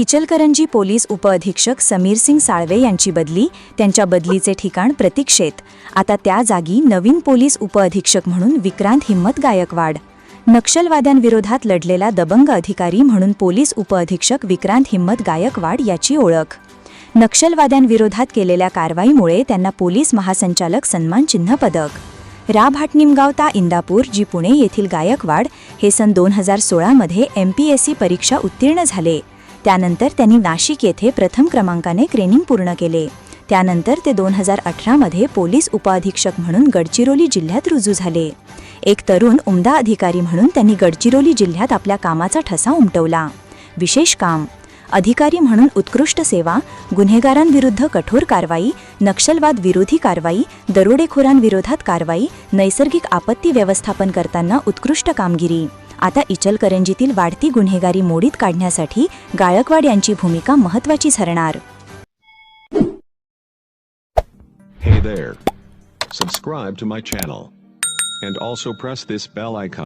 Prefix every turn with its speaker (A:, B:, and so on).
A: Ichalkaranji police उपअधीक्षक समीर सिंग साळवे यांची बदली त्यांच्या बदलीचे ठिकाण प्रतीक्षेत. आता त्या जागी नवीन पोलीस उपअधीक्षक म्हणून विक्रांत हिम्मत गायकवाड. नक्षलवाद्यांविरोधात लढलेला दबंग अधिकारी म्हणून पोलीस उपअधीक्षक विक्रांत हिम्मत गायकवाड याची ओळख. नक्षलवाद्यांविरोधात केलेल्या कारवाईमुळे त्यांना पोलीस महासंचालक सन्मान चिन्ह पदक. रा भाटनिमगाव ता इंदापूर जी पुणे येथील गायकवाड हे सन दोन हजार सोळामध्ये एम पी एस सी परीक्षा उत्तीर्ण झाले. त्यानंतर त्यांनी नाशिक येथे प्रथम क्रमांकाने ट्रेनिंग पूर्ण केले. त्यानंतर ते दोन हजार अठरामध्ये पोलीस उपअधीक्षक म्हणून गडचिरोली जिल्ह्यात रुजू झाले. एक तरुण उमदा अधिकारी म्हणून त्यांनी गडचिरोली जिल्ह्यात आपल्या कामाचा ठसा उमटवला. विशेष काम अधिकारी म्हणून उत्कृष्ट सेवा गुन्हेगारांविरुद्ध कठोर कारवाई नक्षलवाद विरोधी कारवाई दरोडेखोरांविरोधात कारवाई नैसर्गिक आपत्ती व्यवस्थापन करताना उत्कृष्ट कामगिरी. आता इचलकरंजीतील वाढती गुन्हेगारी मोडीत काढण्यासाठी गायकवाड यांची भूमिका महत्वाची ठरणार.
B: Hey